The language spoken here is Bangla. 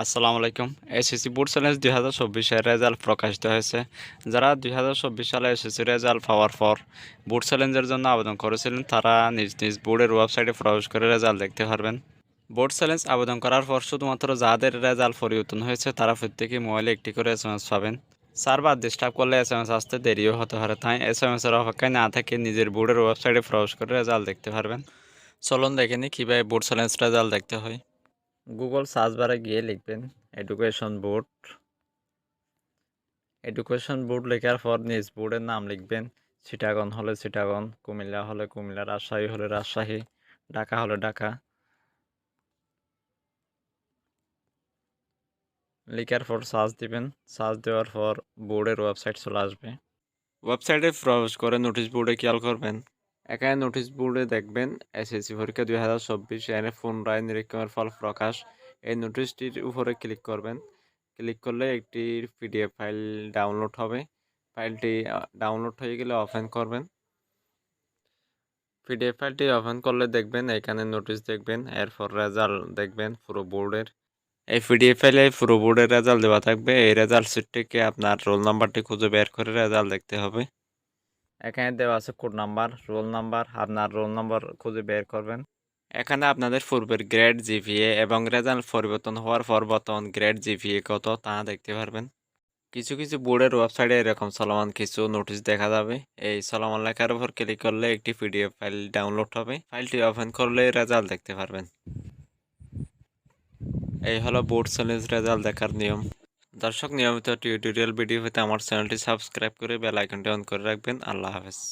আসসালামু আলাইকুম। এসএসসি বোর্ড চ্যালেঞ্জ দুই হাজার চব্বিশের রেজাল্ট প্রকাশিত হয়েছে। যারা দুই হাজার চব্বিশ সালে এসএসসি রেজাল্ট পাওয়ার পর বোর্ড চ্যালেঞ্জের জন্য আবেদন করেছিলেন, তারা নিজ নিজ বোর্ডের ওয়েবসাইটে প্রবেশ করে রেজাল্ট দেখতে পারবেন। বোর্ড চ্যালেঞ্জ আবেদন করার পর শুধুমাত্র যাদের রেজাল্ট পরিবর্তন হয়েছে, তারা প্রত্যেকেই মোবাইলে একটি করে এস এম এস পাবেন সার্ভার ডিস্টার্ব করলে এস এম এস আসতে দেরিও হতে পারে, তাই এস এম এসের অপেক্ষায় না থেকে নিজের বোর্ডের ওয়েবসাইটে প্রবেশ করে রেজাল্ট দেখতে পারবেন। চলুন দেখে নিই কীভাবে বোর্ড চ্যালেঞ্জ রেজাল্ট দেখতে হয়। গুগল সার্চ বারে গিয়ে লিখবেন এডুকেশন বোর্ড এডুকেশন বোর্ড লেখার পর নিজ বোর্ডের নাম লিখবেন চিটাগন হলে চিটাগন কুমিল্লা হলে কুমিল্লা, রাজশাহী হলে রাজশাহী, ঢাকা হলে ঢাকা। লেখার পর সার্চ দিবেন সার্চ দেওয়ার পর বোর্ডের ওয়েবসাইট চলে আসবে। ওয়েবসাইটে প্রবেশ করে নোটিশ বোর্ডে খেয়াল করবেন। এখানে নোটিশ বোর্ডে দেখবেন এসএসসি পরীক্ষা দুই হাজার চব্বিশ, এর পুনরায় নিরীক্ষণের ফল প্রকাশ। এই নোটিশটির উপরে ক্লিক করবেন। ক্লিক করলে একটি পিডিএফ ফাইল ডাউনলোড হবে। ফাইলটি ডাউনলোড হয়ে গেলে ওপেন করবেন। পিডিএফ ফাইলটি ওপেন করলে দেখবেন, এখানে নোটিশ দেখবেন, এরপর রেজাল্ট দেখবেন পুরো বোর্ডের এই পিডিএফ ফাইলে পুরো বোর্ডের রেজাল্ট দেওয়া থাকবে। এই রেজাল্ট থেকে আপনার রোল নাম্বারটি খুঁজে বের করে রেজাল্ট দেখতে হবে। এখানে দেওয়া আছে কোড নাম্বার রোল নাম্বার আপনার রোল নাম্বার খুঁজে বের করবেন। এখানে আপনাদের পূর্বের গ্রেড জিপিএ এবং রেজাল্ট পরিবর্তন হওয়ার পর বর্তমান গ্রেড জিপিএ কত তা দেখতে পারবেন। কিছু কিছু বোর্ডের ওয়েবসাইটে এরকম চলমান কিছু নোটিশ দেখা যাবে। এই চলমান লেখার উপর ক্লিক করলে একটি পিডিএফ ফাইল ডাউনলোড হবে। ফাইলটি ওপেন করলে রেজাল্ট দেখতে পারবেন। এই হলো বোর্ড চ্যালেঞ্জ রেজাল্ট দেখার নিয়ম। দর্শক, নিয়মিত টিউটোরিয়াল ভিডিও পেতে আমার চ্যানেলটি সাবস্ক্রাইব করে বেল আইকনটি অন করে রাখবেন। আল্লাহ হাফেজ।